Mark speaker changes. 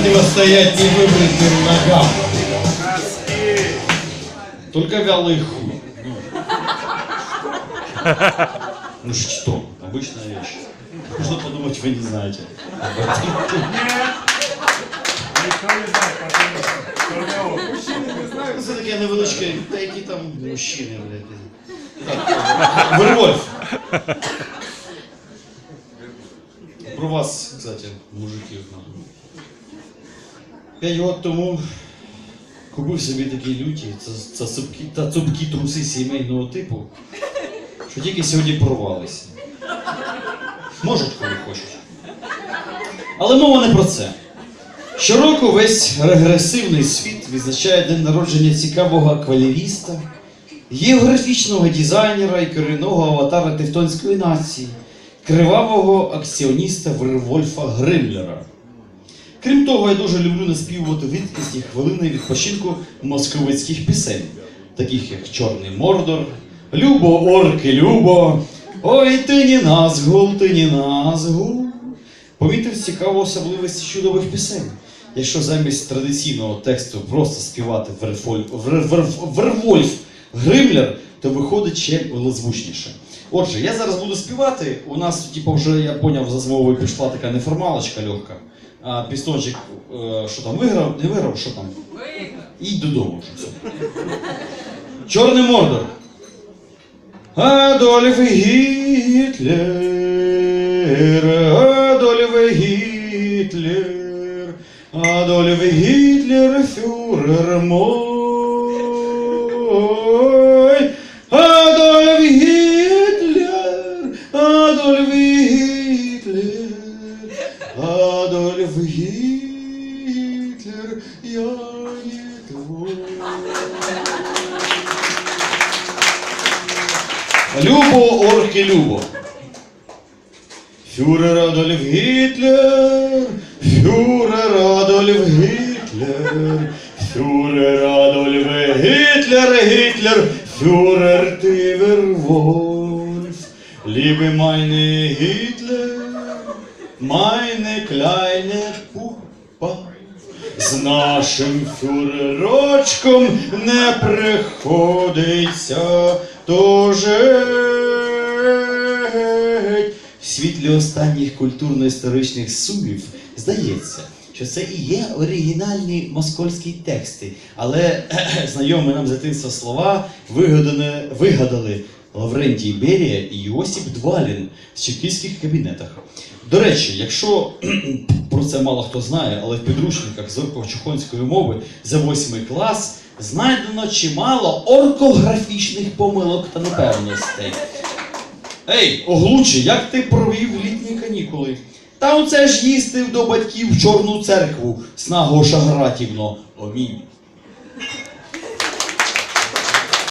Speaker 1: противостоять невыбритым ногам. Только вялый хуй. Ну, ну что, обычная вещь. Можно подумать, вы не знаете.
Speaker 2: Ніхто не знає, пацани. Кроме
Speaker 1: Ну, Це таке невеличке, та які там мужчини, блядь. Так, Вервольф. Про вас, кстати, мужиків. П'ять років тому купив собі такі люті та- цупкі, труси сімейного типу, що тільки сьогодні порвалися. Можуть, коли хочуть. Але мова не про це. Щороку весь регресивний світ відзначає день народження цікавого аквалеріста, географічного дизайнера і корінного аватара тевтонської нації, кривавого акціоніста Вервольфа Гримлера. Крім того, я дуже люблю наспівувати рідкісні хвилини відпочинку московицьких пісень, таких як Чорний Мордор, Любо, орки, Любо, Ой, ти не назгул, ти не назгул. Помітив цікаву особливість чудових пісень. Якщо замість традиційного тексту просто співати Вервольф Гримлер, то виходить ще лезвучніше. Отже, я зараз буду співати. У нас, типу, вже я поняв, за змовою пішла така неформалочка легка. А пістончик, е, що там, виграв, не виграв, що там? Виграв. Ідь додому вже все. Чорний мордор. Адольф Гітлер, Адольф Гітлер, Адольф Гітлер, фюрер мой. Адольф Адольф Гітлер, я не твой. Любо, орки, любо. Фюрер Адольф Гітлер, фюрер Адольф Гітлер, фюрер Адольф Гітлер, Гітлер, фюрер ти Вервольф, лібе майне Гітлер, майне кляйне пупа. З нашим фюрерочком не приходиться дожить. В світлі останніх культурно-історичних сумів здається, що це і є оригінальні москальські тексти, але знайомі нам з дитинства слова вигадане, вигадали Лаврентій Берія і Йосип Двалін в чекістських кабінетах. До речі, якщо про це мало хто знає, але в підручниках з орко-чухонської мови за восьмий клас знайдено чимало оркографічних помилок та непевностей. Ей, оглуче, як ти провів літні канікули? Та оце ж їздив до батьків в Чорну церкву, снаго Шагратівно. Омінь.